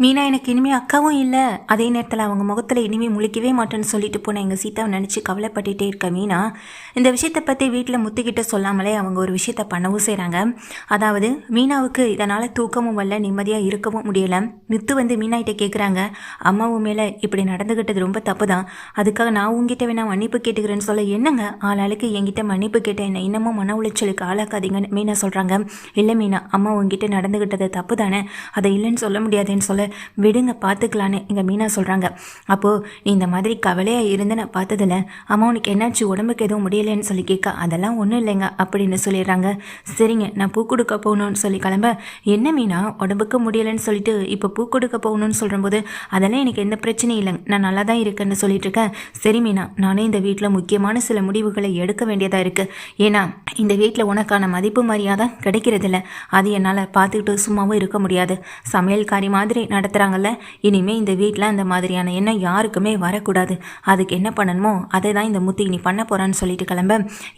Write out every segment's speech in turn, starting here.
மீனா எனக்கு இனிமேல் அக்காவும் இல்லை. அதே நேரத்தில் அவங்க முகத்தில் இனிமேல் முழிக்கவே மாட்டேன்னு சொல்லிட்டு போன எங்கள் சீதாவை நினச்சி கவலைப்பட்டுட்டே இருக்க மீனா. இந்த விஷயத்தை பற்றி வீட்டில் முத்துக்கிட்ட சொல்லாமலே அவங்க ஒரு விஷயத்த பண்ணவும் செய்கிறாங்க அதாவது மீனாவுக்கு இதனால் தூக்கமும் வரல நிம்மதியாக இருக்கவும் முடியலை. முத்து வந்து மீனாகிட்ட கேட்குறாங்க அம்மாவும் மேலே இப்படி நடந்துக்கிட்டது ரொம்ப தப்பு தான் அதுக்காக நான் உங்ககிட்ட வேணா மன்னிப்பு கேட்டுக்கிறேன்னு சொல்ல என்னங்க? ஆளாளுக்கு என்கிட்ட மன்னிப்பு கேட்டேன் என்ன இன்னமும் மன உளைச்சலுக்கு ஆளாக்காதீங்கன்னு மீனா சொல்கிறாங்க இல்லை மீனா அம்மா உங்ககிட்ட நடந்துக்கிட்டது தப்பு தானே அதை இல்லைன்னு சொல்ல முடியாதுன்னு சொல்ல விடுங்க பார்த்துக்கலான்னு எங்கள் மீனா சொல்கிறாங்க அப்போது நீ இந்த மாதிரி கவலையாக இருந்து நான் பார்த்ததில்ல அம்மா உனக்கு என்னாச்சு? உடம்புக்கு எதுவும் முடியலைன்னு சொல்லி கேட்க அதெல்லாம் ஒன்றும் இல்லைங்க அப்படின்னு சொல்லிடுறாங்க. சரிங்க நான் பூ கொடுக்க போகணும்னு சொல்லி கிளம்ப. என்ன மீனா? உடம்புக்கு முடியலைன்னு சொல்லிட்டு இப்போ பூ கொடுக்க போகணும்னு சொல்லும்போது அதெல்லாம் எனக்கு எந்த பிரச்சனையும் இல்லைங்க. நான் நல்லா தான் இருக்கேன்னு சொல்லிட்டு இருக்கேன். சரி மீனா நானே இந்த வீட்டில் முக்கியமான சில முடிவுகளை எடுக்க வேண்டியதாக இருக்குது ஏன்னா இந்த வீட்டில் உனக்கான மதிப்பு மரியாதை கிடைக்கிறதில்ல. அது என்னால் பார்த்துக்கிட்டு சும்மாவும் இருக்க முடியாது. சமையல்காரி மாதிரி நான் நடத்துகிறாங்கல்ல இனிமேல் இந்த வீட்டில் அந்த மாதிரியான எண்ணம் யாருக்குமே வரக்கூடாது. அதுக்கு என்ன பண்ணணுமோ அதை தான் இந்த முத்தி நீ பண்ண போகிறான்னு சொல்லிட்டு கிளம்ப.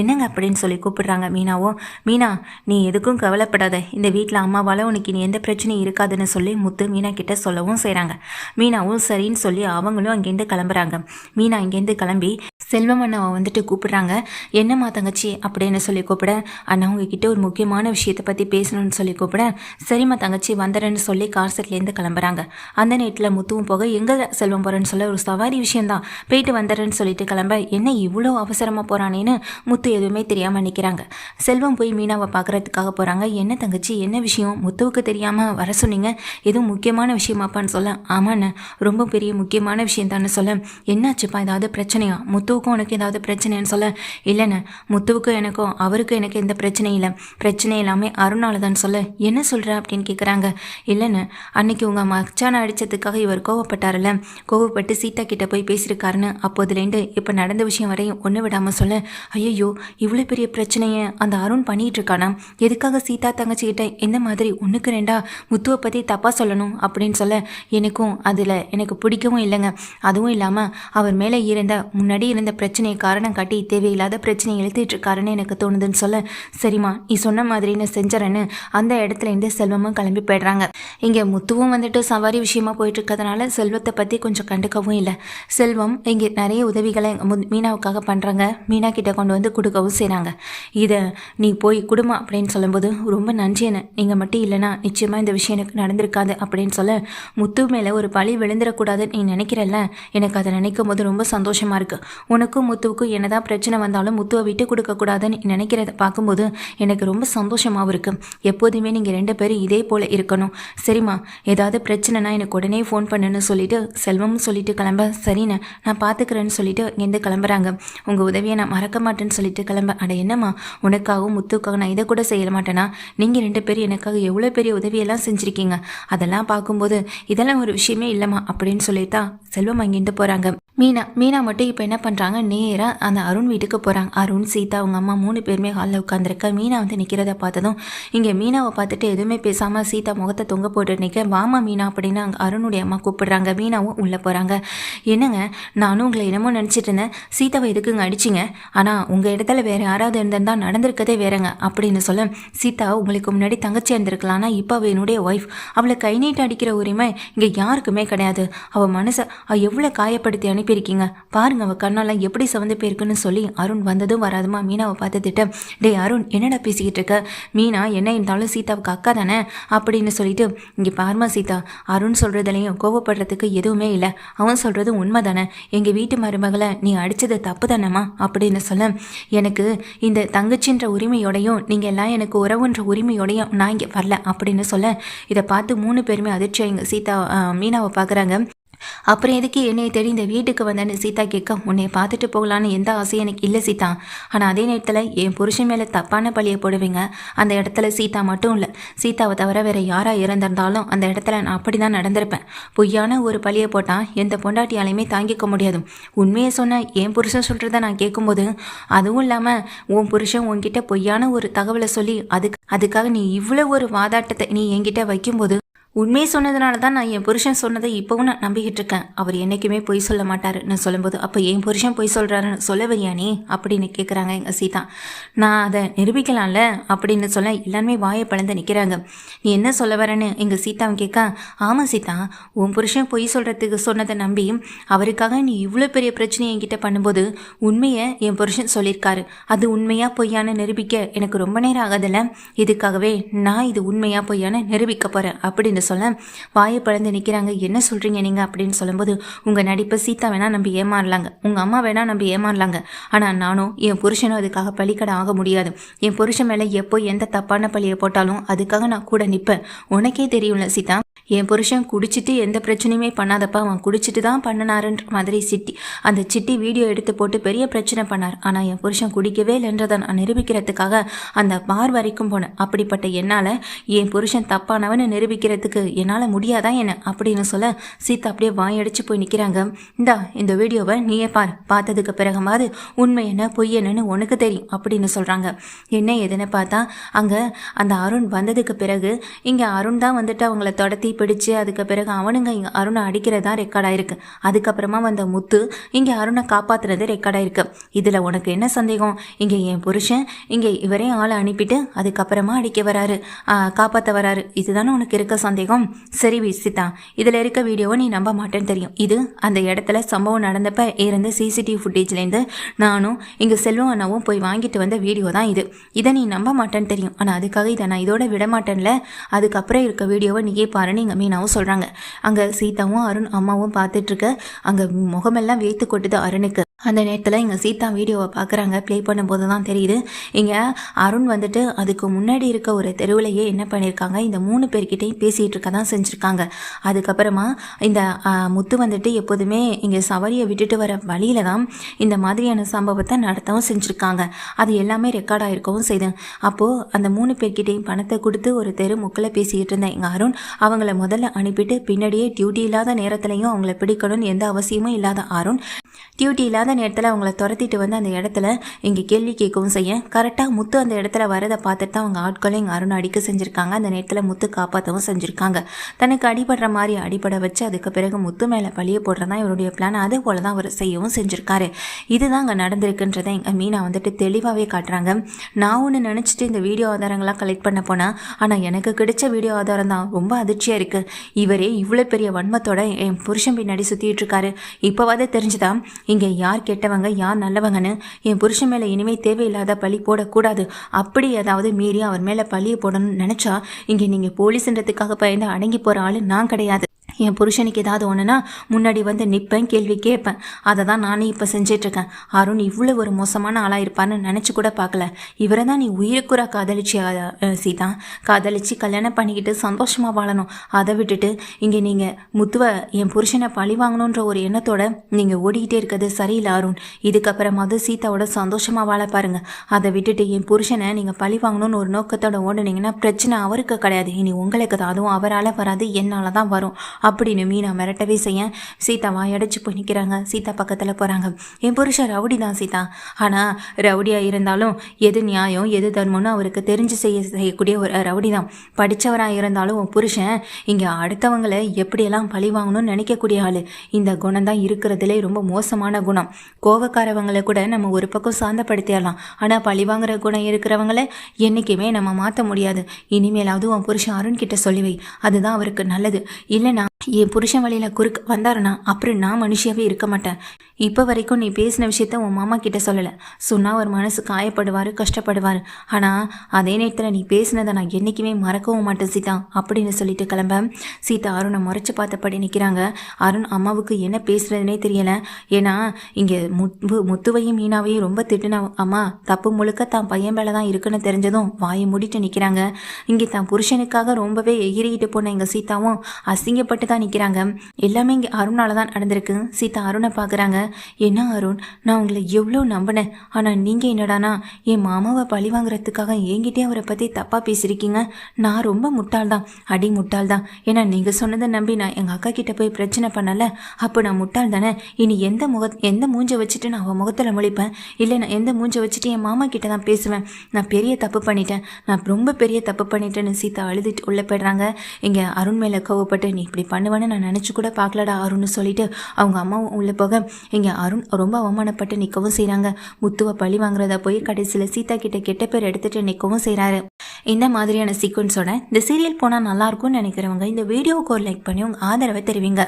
என்னங்க அப்படின்னு சொல்லி கூப்பிடுறாங்க மீனாவோ. மீனா நீ எதுக்கும் கவலைப்படாத. இந்த வீட்டில் அம்மாவால் உனக்கு இனி எந்த பிரச்சனையும் இருக்காதுன்னு சொல்லி முத்து மீனா கிட்ட சொல்லவும் செய்கிறாங்க மீனாவும் சரின்னு சொல்லி அவங்களும் அங்கேருந்து கிளம்புறாங்க. மீனா இங்கேருந்து கிளம்பி செல்வம் அண்ணாவை வந்துட்டு கூப்பிடுறாங்க. என்னம்மா தங்கச்சி? அப்படின்னு சொல்லி கூப்பிட அண்ணா உங்ககிட்ட ஒரு முக்கியமான விஷயத்தை பற்றி பேசணும்னு சொல்லி கூப்பிட சரிம்மா தங்கச்சி வந்துடுறேன்னு சொல்லி கார் செட்லேருந்து கிளம்புறாங்க. அந்த நேரத்தில் முத்துவும் போக எங்கே செல்வம் போகிறேன்னு சொல்ல ஒரு சவாரி விஷயம்தான். போயிட்டு வந்துடுறேன்னு சொல்லிட்டு கிளம்ப. என்ன இவ்வளோ அவசரமாக போகிறானேன்னு முத்து எதுவுமே தெரியாமல் நிற்கிறாங்க செல்வம் போய் மீனாவை பார்க்குறதுக்காக போகிறாங்க என்ன தங்கச்சி என்ன விஷயம்? முத்துவுக்கு தெரியாமல் வர சொன்னீங்க. எதுவும் முக்கியமான விஷயமாப்பான்னு சொல்ல. ஆமாண்ணே ரொம்ப பெரிய முக்கியமான விஷயம் தானே சொல்ல. என்னாச்சுப்பா? ஏதாவது பிரச்சனையா? முத்துவுக்கும் உனக்கு ஏதாவது பிரச்சனைன்னு சொல்ல இல்லைண்ணே முத்துவுக்கும் எனக்கும் அவருக்கும் எனக்கு எந்த பிரச்சனையும் இல்லை. பிரச்சனை எல்லாமே அருணால தான் சொல்ல என்ன சொல்கிற அப்படின்னு கேட்குறாங்க இல்லைண்ணே அன்னைக்கு உங்கள் மச்சானை அடித்ததுக்காக இவர் கோவப்பட்டார்ல கோவப்பட்டு சீதா கிட்ட போய் பேசியிருக்காருன்னு அப்போதுலேருந்து இப்போ நடந்த விஷயம் வரையும் ஒன்று விடாமல் சொல்ல ஐயோ இவ்வளோ பெரிய பிரச்சனையை அந்த அருண் பண்ணிட்டு இருக்கானா எதுக்காக சீதா தங்கச்சிக்கிட்ட எந்த மாதிரி ஒன்றுக்கு ரெண்டா முத்துவை பற்றி தப்பாக சொல்லணும்? அப்படின்னு சொல்ல எனக்கும் அதில் எனக்கு பிடிக்கவும் இல்லைங்க. அதுவும் இல்லாமல் அவர் மேலே இருந்த முன்னாடி இருந்த இந்த பிரச்சனையை காரணம் காட்டி தேவையில்லாத பிரச்சனையை இழுத்துட்டு இருக்காருன்னு எனக்கு தோணுதுன்னு சொல்ல சரிம்மா நீ சொன்ன மாதிரி நான் செஞ்சுறேன்னு அந்த இடத்துல இருந்து செல்வமும் கிளம்பி போயிடுறாங்க. இங்கே முத்துவும் வந்துட்டு சவாரி விஷயமா போயிட்டு இருக்கிறதுனால செல்வத்தை பற்றி கொஞ்சம் கண்டுக்கவும் இல்லை. செல்வம் இங்கே நிறைய உதவிகளை மு- மீனாவுக்காக பண்ணுறாங்க மீனா கிட்ட கொண்டு வந்து கொடுக்கவும் செய்கிறாங்க இதை நீ போய் குடும்பம் அப்படின்னு சொல்லும்போது ரொம்ப நன்றி என்ன நீங்கள் மட்டும் இல்லைனா நிச்சயமாக இந்த விஷயம் எனக்கு நடந்திருக்காது அப்படின்னு சொல்ல முத்து மேலே ஒரு பழி விழுந்துடக்கூடாதுன்னு நீ நினைக்கிறல்ல? எனக்கு அதை நினைக்கும் போது ரொம்ப சந்தோஷமாக இருக்குது உனக்கும் முத்துவுக்கும் என்னதான் பிரச்சனை வந்தாலும் முத்துவை விட்டு கொடுக்கக்கூடாதுன்னு நினைக்கிறத பார்க்கும்போது எனக்கு ரொம்ப சந்தோஷமாகவும் இருக்குது எப்போதுமே நீங்கள் ரெண்டு பேரும் இதே போல் இருக்கணும். சரிம்மா ஏதாவது பிரச்சனைனா எனக்கு உடனே ஃபோன் பண்ணுன்னு சொல்லிட்டு செல்வமும் சொல்லிட்டு கிளம்ப சரிண்ணே நான் பார்த்துக்கிறேன்னு சொல்லிட்டு இங்கேருந்து கிளம்புறாங்க. உங்கள் உதவியை நான் மறக்க மாட்டேன்னு சொல்லிட்டு கிளம்ப அட என்னம்மா உனக்காகவும் முத்துக்காக நான் இதை கூட செய்ய மாட்டேனா? நீங்கள் ரெண்டு பேரும் எனக்காக எவ்வளோ பெரிய உதவியெல்லாம் செஞ்சுருக்கீங்க? அதெல்லாம் பார்க்கும்போது இதெல்லாம் ஒரு விஷயமே இல்லைம்மா அப்படின்னு சொல்லிட்டா செல்வம் அங்கேருந்து போகிறாங்க மீனா மீனா மட்டும் இப்போ என்ன பண்ணுறாங்க நேராக அந்த அருண் வீட்டுக்கு போகிறாங்க அருண் சீதா அவங்க அம்மா மூணு பேருமே ஹாலில் உட்காந்துருக்க மீனா வந்து நிற்கிறத பார்த்ததும் இங்கே மீனாவை பார்த்துட்டு எதுவுமே பேசாமல் சீதா முகத்தை தொங்க போட்டு நிற்க வாமா மீனா அப்படின்னு அங்கே அருணுடைய அம்மா கூப்பிடுறாங்க. மீனாவும் உள்ளே போகிறாங்க என்னங்க? நானும் உங்களை என்னமோ நினச்சிட்டு இருந்தேன். சீதாவை எதுக்குங்க அடிச்சிங்க? ஆனால் உங்கள் இடத்துல வேறு யாராவது இருந்தால் நடந்திருக்கதே வேறங்க அப்படின்னு சொல்ல சீதா உங்களுக்கு முன்னாடி தங்கச்சி இருந்திருக்கலாம். ஆனால் இப்போ அவள் என்னுடைய ஒய்ஃப் அவளை கை நீட்டு அடிக்கிற உரிமை இங்கே யாருக்குமே கிடையாது. அவள் மனசை எவ்வளோ காயப்படுத்தி அனுப்பியிருக்கீங்க பாருங்க அவள் கண்ணெல்லாம் எப்படி சவந்து போயிருக்குன்னு சொல்லி அருண் வந்ததும் வராதுமா. மீனாவை பார்த்து திட்ட டேய் அருண் என்னடா பேசிக்கிட்டு இருக்க? மீனா என்ன இருந்தாலும் சீதாவுக்கு அக்கா தானே? அப்படின்னு சொல்லிட்டு இங்கே பாருமா சீதா அருண் சொல்கிறதுலையும் கோவப்படுறதுக்கு எதுவுமே இல்லை. அவன் சொல்கிறது உண்மை தானே. எங்கள் வீட்டு மருமகளை நீ அடித்தது தப்பு தானேம்மா? அப்படின்னு சொல்ல எனக்கு இந்த தங்கச்சின்ற உரிமையோடையும் நீங்கள் எல்லாம் எனக்கு உறவுன்ற உரிமையோடையும் நான் இங்கே வரல. அப்படின்னு சொல்ல இதை பார்த்து மூணு பேருமே அதிர்ச்சியாக எங்கள் சீதா மீனாவை பார்க்குறாங்க. அப்புறம் எதுக்கு என்னை தேடி இந்த வீட்டுக்கு வந்தேன்னு சீதா கேட்க உன்னை பார்த்துட்டு போகலான்னு எந்த ஆசையும் எனக்கு இல்லை சீதா. ஆனால் அதே நேரத்தில் என் புருஷன் மேலே தப்பான பழியை போடுவீங்க. அந்த இடத்துல சீதா மட்டும் இல்லை சீதாவை தவிர வேற யாராக இறந்திருந்தாலும் அந்த இடத்துல நான் அப்படி தான் நடந்திருப்பேன். பொய்யான ஒரு பழியை போட்டால் எந்த பொண்டாட்டியாலையுமே தாங்கிக்க முடியாது. உண்மையை சொன்ன என் புருஷன் சொல்கிறத நான் கேட்கும்போது அதுவும் இல்லாமல் உன் புருஷன் உன்கிட்ட பொய்யான ஒரு தகவலை சொல்லி அதுக்கு அதுக்காக நீ இவ்வளோ ஒரு வாதாட்டத்தை நீ என்கிட்ட வைக்கும்போது உண்மையை சொன்னதுனால தான் நான் என் புருஷன் சொன்னதை இப்போவும் நான் நம்பிக்கிட்டு இருக்கேன். அவர் என்றைக்குமே பொய் சொல்ல மாட்டாருன்னு சொல்லும்போது அப்போ என் புருஷன் பொய் சொல்கிறாருன்னு சொல்ல வரியானே நீ? அப்படின்னு கேட்குறாங்க எங்கள் சீதா. நான் அதை நிரூபிக்கலாம்ல? அப்படின்னு சொல்ல எல்லாருமே வாயை பழந்து நிற்கிறாங்க நீ என்ன சொல்ல வரேன்னு? எங்கள் சீதாவும் கேட்க ஆமாம் சீதா உன் புருஷன் பொய் சொல்கிறதுக்கு சொன்னதை நம்பி அவருக்காக நீ இவ்வளோ பெரிய பிரச்சனையை என்கிட்ட பண்ணும்போது உண்மையை என் புருஷன் சொல்லியிருக்காரு. அது உண்மையாக பொய்யான்னு நிரூபிக்க எனக்கு ரொம்ப நேரம் ஆகாதில்ல. இதுக்காகவே நான் இது உண்மையாக பொய்யான்னு நிரூபிக்க போகிறேன் அப்படின்னு சொல்ல வாயை பழந்து நிற்கிறாங்க என்ன சொல்கிறீங்க நீங்கள் அப்படின்னு சொல்லும்போது உங்கள் நடிப்பை சீதா வேணால் நம்பி ஏமாறலாங்க. உங்கள் அம்மா வேணால் நம்பி ஏமாறலாங்க. ஆனால் நானும் என் புருஷனும் அதுக்காக பழிக்கடை ஆக முடியாது. என் புருஷன் மேலே எப்போ எந்த தப்பான பழியை போட்டாலும் அதுக்காக நான் கூட நிற்பேன் உனக்கே தெரியும்ல சீதா என் புருஷன் குடிச்சிட்டு எந்த பிரச்சனையுமே பண்ணாதப்பா அவன் குடிச்சிட்டு தான் பண்ணினாருன்ற மாதிரி சிட்டி. அந்த சிட்டி வீடியோ எடுத்து போட்டு பெரிய பிரச்சனை பண்ணார். ஆனால் என் புருஷன் குடிக்கவே இல்லைன்றதை நான் நிரூபிக்கிறதுக்காக அந்த பார் வரைக்கும் போனேன். அப்படிப்பட்ட என்னால் என் புருஷன் தப்பானவன்னு நிரூபிக்கிறதுக்கு என்னால் முடியாதா என்ன அப்படின்னு சொல்ல சீதா அப்படியே வாயடிச்சு போய் நிற்கிறாங்க இந்தா இந்த வீடியோவை நீயே பார். பார்த்ததுக்கு பிறகுமாவது உண்மை என்ன பொய் என்னன்னு உனக்கு தெரியும் அப்படின்னு சொல்கிறாங்க என்ன எதுன்னு பார்த்தா அங்கே அந்த அருண் வந்ததுக்கு பிறகு இங்கே அருண் தான் வந்துட்டு அவங்கள தொடர்த்து பிடிச்சு அதுக்கு பிறகு அவனுங்க இங்கே அருணை அடிக்கிறதா ரெக்கார்ட் ஆயிருக்கு. அதுக்கப்புறமா வந்த முத்து இங்கே அருணை காப்பாத்துறது ரெக்கார்ட் ஆயிருக்கு. இதில் உனக்கு என்ன சந்தேகம்? இங்கே என் புருஷன் இங்கே இவரே ஆளை அனுப்பிட்டு அதுக்கப்புறமா அடிக்க வராரு. காப்பாற்ற வராரு. இதுதானே உனக்கு இருக்க சந்தேகம்? சரி விசிதா. இதில் இருக்க வீடியோவை நீ நம்ப மாட்டேன்னு தெரியும். இது அந்த இடத்துல சம்பவம் நடந்தப்ப இருந்த சிசிடிவி ஃபுட்டேஜ்லேருந்து நானும் இங்கே செல்வம் அண்ணாவும் போய் வாங்கிட்டு வந்த வீடியோ தான் இது. இதை நீ நம்ப மாட்டேன்னு தெரியும். ஆனால் அதுக்காக இதை நான் இதோட விட மாட்டேன்ல. அதுக்கப்புறம் இருக்க வீடியோவை நீயே பாருன்னு இங்கே மீனாவும் சொல்கிறாங்க அங்கே சீதாவும் அருண் அம்மாவும் பார்த்துட்ருக்க அங்கே முகமெல்லாம் வேத்து கொட்டுது அருணுக்கு. அந்த நேரத்தில் இங்கே சீதா வீடியோவை பார்க்குறாங்க ப்ளே பண்ணும்போது தான் தெரியுது. இங்கே அருண் வந்துட்டு அதுக்கு முன்னாடி இருக்க ஒரு தெருவிலையே என்ன பண்ணியிருக்காங்க இந்த மூணு பேர்கிட்டையும் பேசிகிட்டு இருக்க தான் செஞ்சுருக்காங்க. அதுக்கப்புறமா இந்த முத்து வந்துட்டு எப்போதுமே இங்கே சவாரியை விட்டுட்டு வர வழியில தான் இந்த மாதிரியான சம்பவத்தை நடத்தவும் செஞ்சுருக்காங்க. அது எல்லாமே ரெக்கார்ட் ஆகிருக்கவும் செய்து. அப்போது அந்த மூணு பேர்கிட்டையும் பணத்தை கொடுத்து ஒரு தெரு முக்கில் பேசிக்கிட்டு இருந்தேன் எங்கள் அருண் அவங்கள முதல்ல அனுப்பிட்டு பின்னாடியே டியூட்டி இல்லாத நேரத்துலையும் அவங்கள பிடிக்கணும்னு எந்த அவசியமும் இல்லாத அருண் டியூட்டி இல்லாத நேரத்தில் அவங்கள துரத்திட்டு வந்து அந்த இடத்துல இங்கே கேள்வி கேட்கவும் செய்ய கரெக்டாக முத்து அந்த இடத்துல வரதை பார்த்துட்டு தான் அவங்க ஆட்களை இங்கே அருண் அடிக்க செஞ்சுருக்காங்க. அந்த நேரத்தில் முத்து காப்பாற்றவும் செஞ்சுருக்காங்க. தனக்கு அடிபடுற மாதிரி அடிபட வச்சு அதுக்கு பிறகு முத்து மேலே பழிய போடுறதான் இவருடைய பிளான் அதே போல தான் அவர் செய்யவும் செஞ்சுருக்காரு. இதுதான் அங்கே நடந்திருக்குன்றதை எங்கள் மீனா வந்துட்டு தெளிவாகவே காட்டுறாங்க. நான் ஒன்று நினச்சிட்டு இந்த வீடியோ ஆதாரங்கள்லாம் கலெக்ட் பண்ண போனேன் ஆனால் எனக்கு கிடைச்ச வீடியோ ஆதாரம் தான். ரொம்ப அதிர்ச்சியாக இருக்குது இவரே இவ்வளோ பெரிய வன்மத்தோட என் புருஷன் பின்னாடி சுற்றிட்டு இருக்காரு. இப்போவாது தெரிஞ்சுதான் இங்கே யார் கெட்டவங்க யார் நல்லவங்கன்னு? என் புருஷன் மேலே இனிமேல் தேவையில்லாத பழி போடக்கூடாது. அப்படி ஏதாவது மீறி அவர் மேலே பழியை போடணும்னு நினச்சா இங்கே நீங்கள் போலீஸ்ன்றதுக்காக பயந்து அடங்கி போகிற ஆள் நான் கிடையாது. என் புருஷனுக்கு ஏதாவது ஒன்றுனா முன்னாடி வந்து நிற்பேன் கேள்வி கேட்பேன். அதை தான் நானே இப்போ செஞ்சிட்ருக்கேன். அருண் இவ்வளோ ஒரு மோசமான ஆளாக இருப்பான்னு நினச்சி கூட பார்க்கல. இவரை தான் நீ உயிருக்குறா காதலிச்சு சீதா. காதலிச்சு கல்யாணம் பண்ணிக்கிட்டு சந்தோஷமாக வாழணும். அதை விட்டுட்டு இங்கே நீங்கள் முத்துவ என் புருஷனை பழி வாங்கணுன்ற ஒரு எண்ணத்தோட நீங்கள் ஓடிக்கிட்டே இருக்கிறது சரியில்லை அருண். இதுக்கப்புறமாவது சீதாவோட சந்தோஷமாக வாழ பாருங்க. அதை விட்டுட்டு என் புருஷனை நீங்கள் பழி வாங்கணும்னு ஒரு நோக்கத்தோட ஓடுனீங்கன்னா பிரச்சனை அவருக்கு கிடையாது. இனி உங்களுக்கு தான் அதுவும் அவரால் வராது என்னால் தான் வரும். அப்படின்னு மீனா மிரட்டவே செய்ய சீதா வாயடைச்சு போய் நிற்கிறாங்க சீதா பக்கத்தில் போகிறாங்க என் புருஷன் ரவுடி தான் சீதா. ஆனால் ரவுடியாக இருந்தாலும் எது நியாயம் எது தர்மம்னு அவருக்கு தெரிஞ்சு செய்ய செய்யக்கூடிய ஒரு ரவுடி தான். படித்தவராக இருந்தாலும் உன் புருஷன் இங்கே அடுத்தவங்களை எப்படியெல்லாம் பழி வாங்கணும்னு நினைக்கக்கூடிய ஆள். இந்த குணம் தான் இருக்கிறதுலே ரொம்ப மோசமான குணம். கோவக்காரவங்களை கூட நம்ம ஒரு பக்கம் சாந்தப்படுத்திடலாம். ஆனால் பழி வாங்குற குணம் இருக்கிறவங்கள என்றைக்குமே நம்ம மாற்ற முடியாது. இனிமேலாவது உன் புருஷன் அருண் கிட்ட சொல்லி வை அதுதான் அவருக்கு நல்லது. இல்லைனா என் புருஷன் வழியில் குறுக்கு வந்தாருன்னா அப்புறம் நான் மனுஷியாவே இருக்க மாட்டேன். இப்போ வரைக்கும் நீ பேசின விஷயத்த உன் மாமா கிட்ட சொல்லலை. சொன்னால் ஒரு மனசு காயப்படுவார் கஷ்டப்படுவார். ஆனால் அதே நேரத்தில் நீ பேசினதை நான் என்றைக்குமே மறக்கவும் மாட்டேன் சீதா அப்படின்னு சொல்லிட்டு கிளம்ப. சீதா அருணை முறைச்சி பார்த்தபடி நிற்கிறாங்க அருண் அம்மாவுக்கு என்ன பேசுறதுனே தெரியலை. ஏன்னா இங்கே முத்து முத்துவையும் மீனாவையும் ரொம்ப திட்டுன அம்மா தப்பு முழுக்க தான் பையன் மேலே தான் இருக்குன்னு தெரிஞ்சதும் வாயை முடிட்டு நிற்கிறாங்க இங்கே தான் புருஷனுக்காக ரொம்பவே எகிரிக்கிட்டு போன எங்கள் சீதாவும் அசிங்கப்பட்டு கோவப்பட்டு தான் நிற்கிறாங்க எல்லாமே இங்கே அருணால தான் நடந்திருக்கு. சீதா அருணை பார்க்குறாங்க என்ன அருண் நான் உங்களை எவ்வளோ நம்பினேன். ஆனால் நீங்கள் என்னடானா என் மாமாவை பழி வாங்குறதுக்காக என்கிட்டே அவரை பற்றி தப்பாக பேசியிருக்கீங்க. நான் ரொம்ப முட்டாள் தான் அடி முட்டாள் தான் ஏன்னா நீங்கள் சொன்னதை நம்பி நான் எங்கள் அக்கா கிட்டே போய் பிரச்சனை பண்ணல. அப்போ நான் முட்டாள் தானே? இனி எந்த முக எந்த மூஞ்சை வச்சுட்டு நான் அவன் முகத்தில் முழிப்பேன்? இல்லை நான் எந்த மூஞ்சை வச்சுட்டு என் மாமா கிட்ட தான் பேசுவேன்? நான் பெரிய தப்பு பண்ணிட்டேன். நான் ரொம்ப பெரிய தப்பு பண்ணிட்டேன்னு சீதா அழுதுட்டு உள்ளே போயிடுறாங்க. இங்கே அருண் மேலே கோவப்பட்டு நீ இப்படி பண்ணுவேன்னு நான் நினச்சி கூட பார்க்கலடா அருண்னு சொல்லிட்டு அவங்க அம்மாவும் உள்ளே போக இங்கே அருண் ரொம்ப அவமானப்பட்டு நிற்கவும் செய்கிறாங்க முத்துவை பழி வாங்குறதா போய் கடைசியில் சீதா கிட்ட கெட்ட பேர் எடுத்துகிட்டு நிற்கவும் செய்கிறாரு இந்த மாதிரியான சீக்வன்ஸோட இந்த சீரியல் போனால் நல்லாயிருக்கும்னு நினைக்கிறவங்க இந்த வீடியோவுக்கு ஒரு லைக் பண்ணி உங்கள் ஆதரவை தெரிவிங்க.